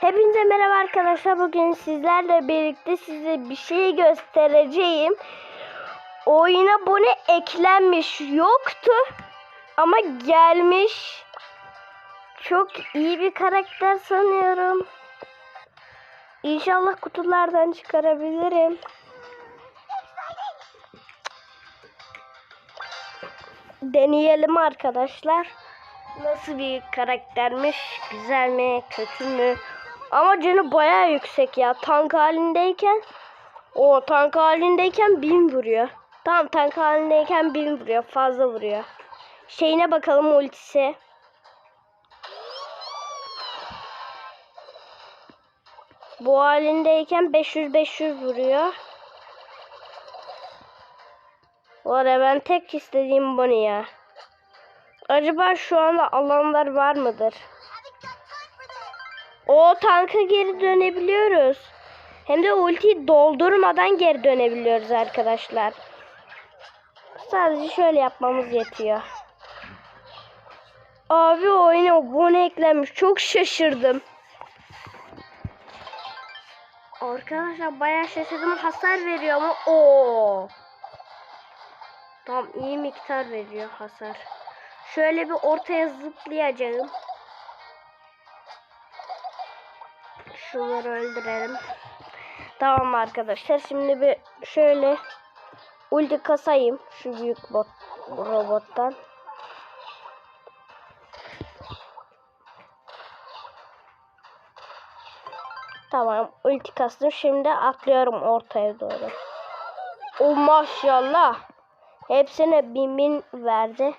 Hepinize merhaba arkadaşlar. Bugün sizlerle birlikte size bir şey göstereceğim. Oyuna bunu eklenmiş yoktu ama gelmiş. Çok iyi bir karakter sanıyorum. İnşallah kutulardan çıkarabilirim. Deneyelim arkadaşlar. Nasıl bir karaktermiş? Güzel mi? Kötü mü? Ama canı baya yüksek ya. Tank halindeyken o tank halindeyken bin vuruyor. Tamam tank halindeyken bin vuruyor. Fazla vuruyor. Şeyine bakalım ultisi. Bu halindeyken 500-500 vuruyor. Bu arada ben tek istediğim bunu ya. Acaba şu anda alanlar var mıdır? O tanka geri dönebiliyoruz. Hem de ultiyi doldurmadan geri dönebiliyoruz arkadaşlar. Sadece şöyle yapmamız yetiyor. Abi oyuna bunu eklenmiş. Çok şaşırdım. Arkadaşlar bayağı şaşırdım. Hasar veriyor ama o. Tamam iyi miktar veriyor hasar. Şöyle bir ortaya zıplayacağım. Şunları öldürelim. Tamam arkadaşlar. Şimdi bir şöyle ulti kasayım şu büyük bot robottan. Tamam ulti kastım. Şimdi atlıyorum ortaya doğru. O maşallah. Hepsine bin bin verdi.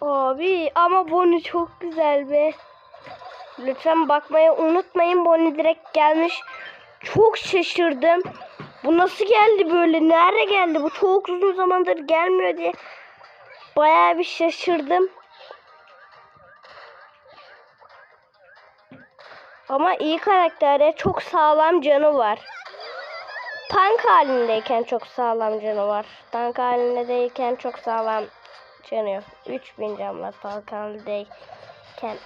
Abi ama Bonnie çok güzel be. Lütfen bakmayı unutmayın. Bonnie direkt gelmiş. Çok şaşırdım. Bu nasıl geldi böyle? Nerede geldi? Bu çok uzun zamandır gelmiyor diye. Bayağı bir şaşırdım. Ama iyi karaktere çok sağlam canı var. Tank halindeyken çok sağlam canı var. Tank halindeyken çok sağlam canı yok. 3000 can var tank halindeyken.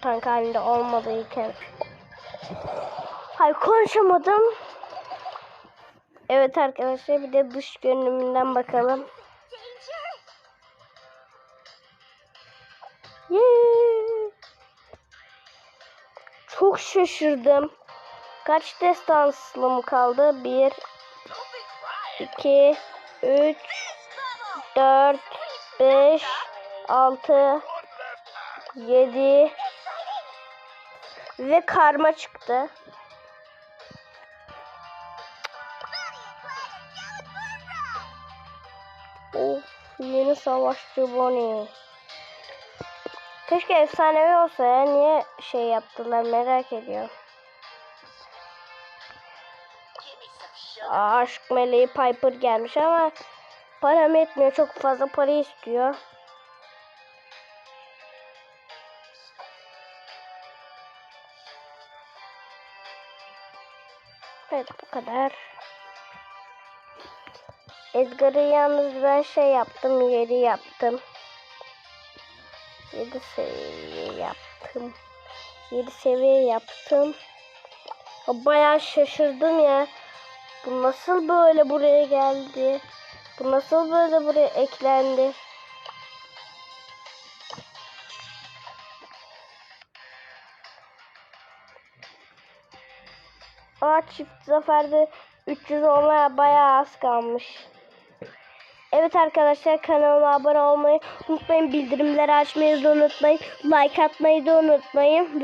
Tank halinde olmadıyken. Hayır konuşamadım. Evet arkadaşlar bir de dış görünümünden bakalım. Çok şaşırdım. Kaç destansım kaldı? 1 2 3 4 5 6 7 ve karma çıktı. Of yeni savaşçı Bonnie. Keşke efsanevi olsa ya. Niye şey yaptılar merak ediyorum. Aşk meleği Piper gelmiş ama param etmiyor. Çok fazla para istiyor. Evet bu kadar. Edgar'ı yalnız ben şey yaptım. Yeri yaptım. 7 seviye yaptım. 7 seviye yaptım. Bayağı şaşırdım ya. Bu nasıl böyle buraya geldi? Bu nasıl böyle buraya eklendi? Aa çift zaferde 300 olmaya bayağı az kalmış. Evet arkadaşlar kanalıma abone olmayı unutmayın. Bildirimleri açmayı da unutmayın. Like atmayı da unutmayın.